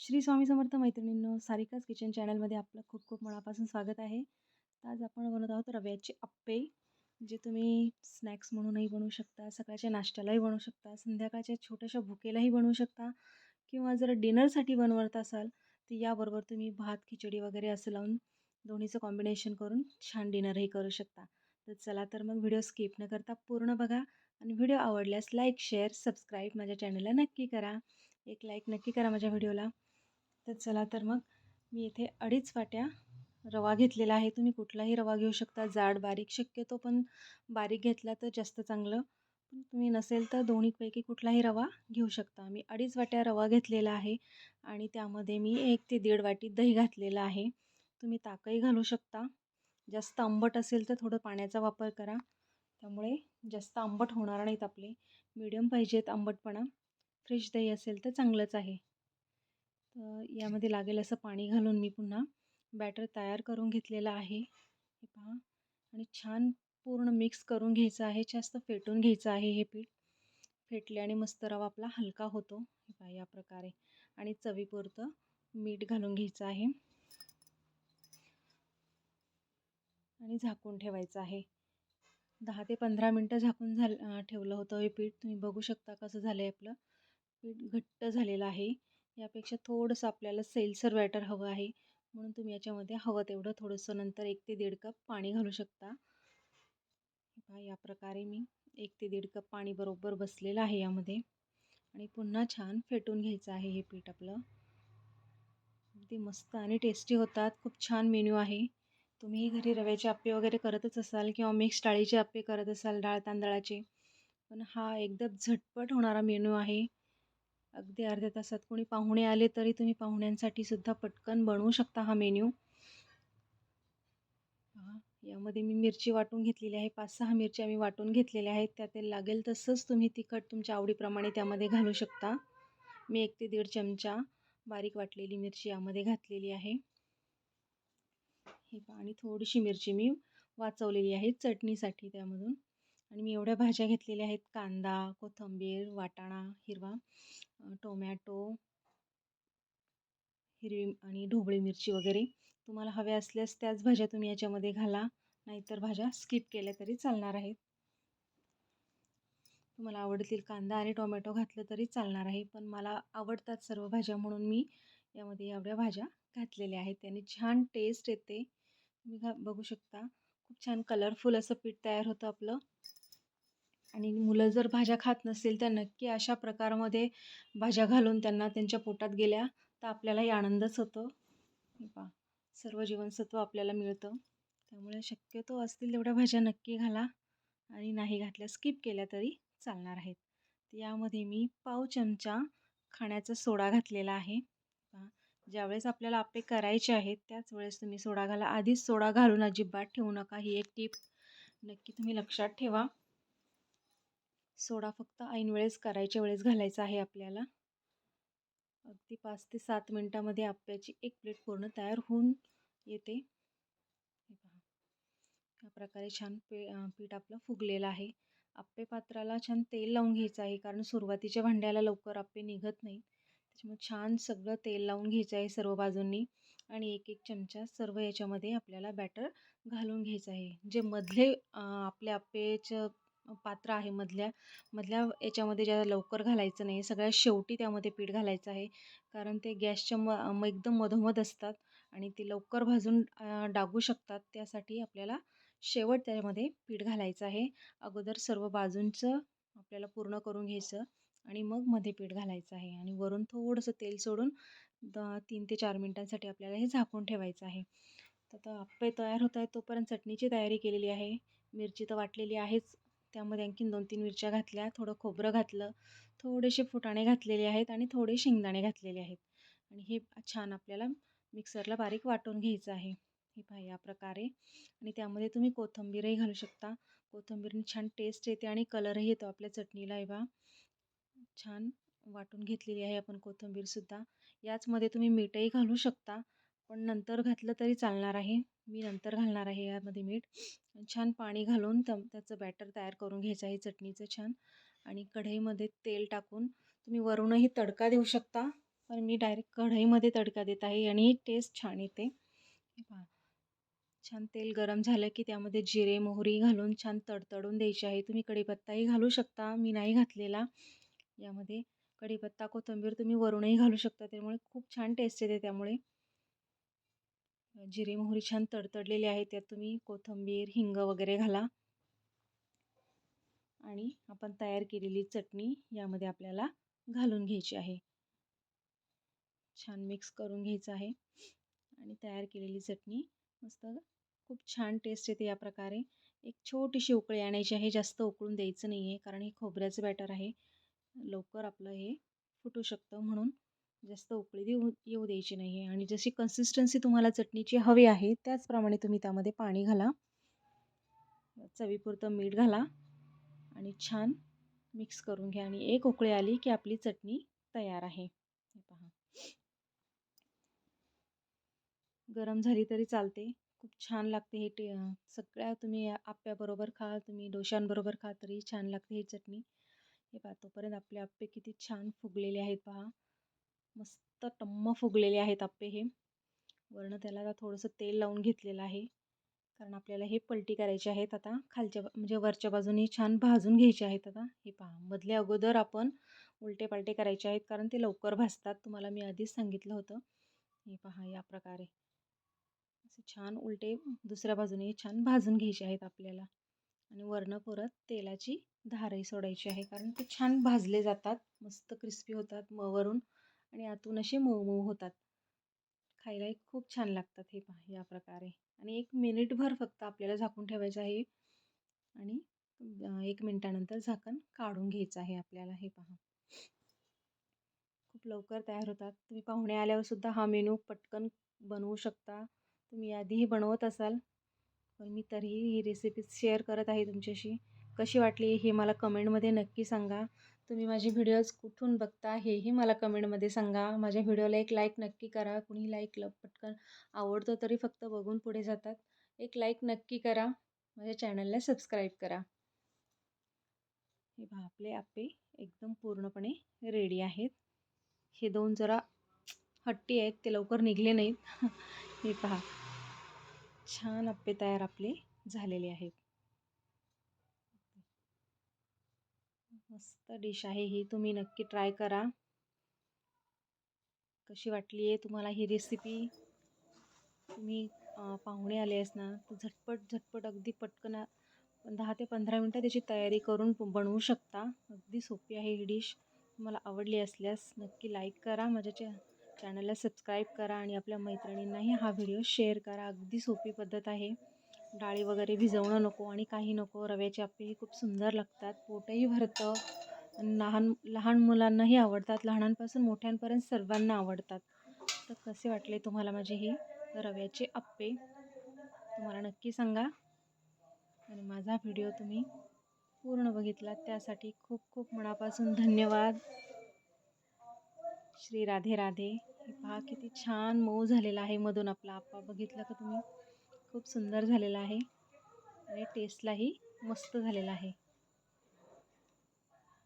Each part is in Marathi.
श्री स्वामी समर्थ मैत्रिणींनो सारिकाच किचन चॅनलमध्ये आपलं खूप खूप मनापासून स्वागत आहे. आज आपण बनवत आहोत रव्याचे अप्पे जे तुम्ही स्नॅक्स म्हणूनही बनवू शकता सकाळच्या नाश्त्यालाही बनवू शकता संध्याकाळच्या छोट्याशा भुकेलाही बनवू शकता किंवा जर डिनरसाठी बनवत असाल तर याबरोबर तुम्ही भात खिचडी वगैरे असं लावून दोन्हीचं कॉम्बिनेशन करून छान डिनरही करू शकता. तर चला तर मग व्हिडिओ स्किप न करता पूर्ण बघा आणि व्हिडिओ आवडल्यास लाईक शेअर सबस्क्राईब माझ्या चॅनलला नक्की करा. एक लाईक नक्की करा माझ्या व्हिडिओला. तर चला तर मग मी इथे अडीच वाट्या रवा घेतलेला आहे. तुम्ही कुठलाही रवा घेऊ शकता. जाड बारीक शक्यतो पण बारीक घेतला तर जास्त चांगलं. पण तुम्ही नसेल तर दोन्हीपैकी कुठलाही रवा घेऊ शकता. मी अडीच वाट्या रवा घेतलेला आहे आणि त्यामध्ये मी एक ते दीड वाटी दही घातलेलं आहे. तुम्ही ताकही घालू शकता. जास्त आंबट असेल तर थोडं पाण्याचा वापर करा. त्यामुळे जास्त आंबट होणार नाहीत आपले. मीडियम पाहिजेत आंबटपणा. फ्रेश दही असेल तर चांगलंच आहे. तर यामध्ये लागेल असं पाणी घालून मी पुन्हा बॅटर तयार करून घेतलेलं आहे. हे पहा. आणि छान पूर्ण मिक्स करून घ्यायचं आहे. जास्त फेटून घ्यायचं आहे हे पीठ. फेटले आणि मस्त रवा आपला हलका होतो. हे पहा या प्रकारे. आणि चवीपुरतं मीठ घालून घ्यायचं आहे. आणि झाकून ठेवायचं आहे. दहा ते पंधरा मिनटं झाकून झालं ठेवलं होतं हे पीठ. तुम्ही बघू शकता कसं झालं आहे आपलं. पीठ घट्ट झालेलं आहे. यापेक्षा थोडंसं आपल्याला सैलसर बॅटर हवं आहे. म्हणून तुम्ही याच्यामध्ये हवं तेवढं थोडंसं नंतर एक ते दीड कप पाणी घालू शकता. या प्रकारे मी एक ते दीड कप पाणी बरोबर बसलेलं आहे यामध्ये. आणि पुन्हा छान फेटून घ्यायचं आहे हे पीठ आपलं. अगदी मस्त आणि टेस्टी होतात. खूप छान मेन्यू आहे. तुम्ही घरी रव्याचे आप्पे वगैरे करतच असाल किंवा मिक्स डाळीचे आप्पे करत असाल डाळ तांदळाचे. पण हा एकदम झटपट होणारा मेन्यू आहे. अगदी अर्ध्या तासात कोणी पाहुणे आले तरी तुम्ही पाहुण्यांसाठी सुद्धा पटकन बनवू शकता हा मेन्यू. यामध्ये मी मिरची वाटून घेतलेली आहे. पाच सहा मिरच्या मी वाटून घेतलेल्या आहेत. त्या लागेल तसंच तुम्ही तिखट तुमच्या आवडीप्रमाणे त्यामध्ये घालू शकता. मी एक ते दीड चमचा बारीक वाटलेली मिरची यामध्ये घातलेली आहे. हे आणि थोडीशी मिरची मी वाचवलेली आहे चटणीसाठी त्यामधून. आणि मी एवढ्या भाज्या घेतलेल्या आहेत. कांदा कोथिंबीर वाटाणा हिरवा. टोमॅटो हिरवी आणि ढोबळी मिरची वगैरे तुम्हाला हव्या असल्यास त्याच भाज्या तुम्ही याच्यामध्ये घाला. नाहीतर भाज्या स्किप केल्या तरी चालणार आहेत. तुम्हाला आवडतील कांदा आणि टोमॅटो घातलं तरी चालणार आहे. पण मला आवडतात सर्व भाज्या म्हणून मी यामध्ये एवढ्या भाज्या घातलेल्या आहेत. त्याने छान टेस्ट येते. तुम्ही घा बघू शकता. खूप छान कलरफुल असं पीठ तयार होतं आपलं. आणि मुलं जर भाज्या खात नसतील तर नक्की अशा प्रकारामध्ये भाज्या घालून त्यांना त्यांच्या पोटात गेल्या तर आपल्यालाही आनंदच होतो. पा सर्व जीवनसत्व आपल्याला मिळतं. त्यामुळे शक्यतो असतील तेवढ्या भाज्या नक्की घाला आणि नाही घातल्या स्किप केल्या तरी चालणार आहेत. यामध्ये मी पाव चमचा खाण्याचा सोडा घातलेला आहे. ज्यावेळेस आपल्याला आपे करायचे आहेत त्याच वेळेस तुम्ही सोडा घाला. आधीच सोडा घालून अजिबात ठेवू नका. ही एक टीप नक्की तुम्ही लक्षात ठेवा. सोडा फक्त ऐनवेळेस करायच्या वेळेस घालायचा आहे आपल्याला. अगदी पाच ते सात मिनटामध्ये आप्याची एक प्लेट पूर्ण तयार होऊन येते. हे पहा. या प्रकारे छान पे पीठ आपलं फुगलेलं आहे. आप्पे पात्राला छान तेल लावून घ्यायचं आहे कारण सुरुवातीच्या भांड्याला लवकर आप्पे निघत नाही त्याच्यामुळे छान सगळं तेल लावून घ्यायचं आहे सर्व बाजूंनी आणि एक एक चमचा सर्व याच्यामध्ये आपल्याला बॅटर घालून घ्यायचं आहे. जे मधले आपल्या आप्पेचं पात्र आहे मधल्या मधल्या याच्यामध्ये ज्या लवकर घालायचं नाही सगळ्यात शेवटी त्यामध्ये पीठ घालायचं आहे. कारण ते गॅसच्या म एकदम मधोमध असतात आणि ते लवकर भाजून डागू शकतात. त्यासाठी आपल्याला शेवट त्यामध्ये पीठ घालायचं आहे. अगोदर सर्व बाजूंचं आपल्याला पूर्ण करून घ्यायचं आणि मग मध्ये पीठ घालायचं आहे. आणि वरून थोडंसं तेल सोडून द तीन ते चार मिनटांसाठी आपल्याला हे झाकून ठेवायचं आहे. तर आप्पे तयार होत आहेत तोपर्यंत चटणीची तयारी केलेली आहे. मिरची तर वाटलेली आहेच. त्यामध्ये आणखीन दोन तीन मिरच्या घातल्या थोडं खोबरं घातलं थोडेसे फुटाणे घातलेले आहेत आणि थोडे शेंगदाणे घातलेले आहेत. आणि हे छान आपल्याला मिक्सरला बारीक वाटून घ्यायचं आहे. हे पहा या प्रकारे. आणि त्यामध्ये तुम्ही कोथिंबीरही घालू शकता. कोथिंबीरने छान टेस्ट येते आणि कलरही येतो आपल्या चटणीला हे बा छान वाटून घेतलेली आहे आपण कोथिंबीरसुद्धा. याचमध्ये तुम्ही मीठही घालू शकता पण नंतर घातलं तरी चालणार आहे. मी नंतर घालणार आहे यामध्ये मीठ. छान पाणी घालून त त्याचं बॅटर तयार करून घ्यायचं आहे चटणीचं छान. आणि कढईमध्ये तेल टाकून तुम्ही वरूनही तडका देऊ शकता. पण मी डायरेक्ट कढईमध्ये तडका देत आहे आणि टेस्ट छान येते. पहा. छान तेल गरम झालं की त्यामध्ये जिरे मोहरी घालून छान तडतडून द्यायची आहे. तुम्ही कढीपत्ताही घालू शकता. मी नाही घातलेला. यामध्ये कढीपत्ता कोथिंबीर तुम्ही वरूनही घालू शकता. त्यामुळे खूप छान टेस्ट येते त्यामुळे. जिरे मोहरी छान तडतडलेले आहे त्यात तुम्ही कोथिंबीर हिंग वगैरे घाला. आणि आपण तयार केलेली चटणी यामध्ये आपल्याला घालून घ्यायची आहे. छान मिक्स करून घ्यायचं आहे. आणि तयार केलेली चटणी मस्त खूप छान टेस्ट येते या प्रकारे. एक छोटीशी उकळी आणायची आहे जास्त उकळून द्यायचं नाही आहे कारण हे खोबऱ्याचं बॅटर आहे. लवकर आपलं हे फुटू शकतं म्हणून. जास्त उकळी देऊ येऊ द्यायची नाही आहे आणि जशी कन्सिस्टन्सी तुम्हाला चटणीची हवी आहे त्याचप्रमाणे तुम्ही त्यामध्ये पाणी घाला. चवीपुरतं मीठ घाला. आणि छान मिक्स करून घ्या. आणि एक उकळी आली की आपली चटणी तयार आहे. पहा. गरम झाली तरी चालते. खूप छान लागते हे टे सगळ्या तुम्ही आप्याबरोबर खा तुम्ही डोशांबरोबर खा तरी छान लागते ही चटणी. हे पहा तोपर्यंत आपले आप्पे किती छान फुगलेले आहेत पहा. मस्त टम्म फुगलेले आहेत आप्पे हे. वरनं त्याला आता थोडंसं तेल लावून घेतलेलं आहे. कारण आपल्याला हे पलटी करायचे आहेत आता. खालच्या म्हणजे वरच्या बाजूने छान भाजून घ्यायचे आहेत आता. हे पहा मधल्या अगोदर आपण उलटे पालटे करायचे आहेत कारण ते लवकर भाजतात. तुम्हाला मी आधीच सांगितलं होतं. हे पहा या प्रकारे. असे छान उलटे दुसऱ्या बाजूने छान भाजून घ्यायचे आहेत आपल्याला. आणि वरनं परत तेलाची धारही सोडायची आहे. कारण ते छान भाजले जातात. मस्त क्रिस्पी होतात वरून. आणि आतून असे मऊ मऊ होतात खायलाही खूप छान लागतात हे पहा या प्रकारे. आणि एक मिनिटभर फक्त आपल्याला झाकून ठेवायचं आहे आणि एक मिनटानंतर झाकण काढून घ्यायचं आहे आपल्याला हे पहा. खूप लवकर तयार होतात. तुम्ही पाहुणे आल्यावर सुद्धा हा मेनू पटकन बनवू शकता. तुम्ही आधीही बनवत असाल पण मी तरीही ही रेसिपी शेअर करत आहे तुमच्याशी. कशी वाटली हे मला कमेंटमध्ये नक्की सांगा. तुम्ही माझे व्हिडिओज कुठून बघता हेही मला कमेंटमध्ये सांगा. माझ्या व्हिडिओला एक लाईक नक्की करा. कुणी लाईक ल पटकन आवडतो तरी फक्त बघून पुढे जातात. एक लाईक नक्की करा. माझ्या चॅनलला सबस्क्राईब करा. हे पहा आपले आप्पे एकदम पूर्णपणे रेडी आहेत. हे दोन जरा हट्टी आहेत ते लवकर निघले नाहीत. हे पहा छान आप्पे तयार आपले झालेले आहेत. मस्त डिश आहे ही तुम्ही नक्की ट्राय करा. कशी वाटली आहे तुम्हाला ही रेसिपी तुम्ही पाहुणे आले ना तर झटपट झटपट अगदी पटकन दहा ते पंधरा मिनटं त्याची तयारी करून बनवू शकता. अगदी सोपी आहे ही डिश तुम्हाला आवडली असल्यास नक्की लाईक करा माझ्या चॅ चॅनलला सबस्क्राईब करा आणि आपल्या मैत्रिणींनाही हा व्हिडिओ शेअर करा. अगदी सोपी पद्धत आहे. डाळी वगैरे भिजवणं नको आणि काही नको. रव्याचे आप्पेही खूप सुंदर लागतात. पोटही भरतं. लहान लहान मुलांनाही आवडतात. लहानांपासून मोठ्यांपर्यंत सर्वांना आवडतात. तर कसे वाटले तुम्हाला माझे हे रव्याचे आप्पे? तुम्हाला नक्की सांगा. आणि माझा व्हिडिओ तुम्ही पूर्ण बघितला त्यासाठी खूप खूप मनापासून धन्यवाद. श्री राधे राधे. हे पहा किती छान मऊ झालेला आहे मधून आपला आप्पा. बघितला का तुम्ही? खूप सुंदर झालेला आहे आणि टेस्टलाही मस्त झालेला आहे.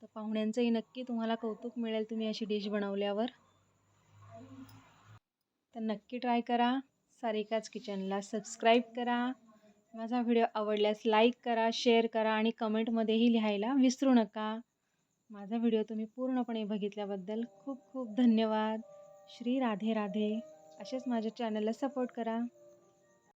तर पाहुण्यांचंही नक्की तुम्हाला कौतुक मिळेल तुम्ही अशी डिश बनवल्यावर. तर नक्की ट्राय करा. सारिकाच किचनला सबस्क्राईब करा. माझा व्हिडिओ आवडल्यास लाईक करा शेअर करा आणि कमेंटमध्येही लिहायला विसरू नका. माझा व्हिडिओ तुम्ही पूर्णपणे बघितल्याबद्दल खूप खूप धन्यवाद. श्री राधे राधे. असेच माझ्या चॅनलला सपोर्ट करा.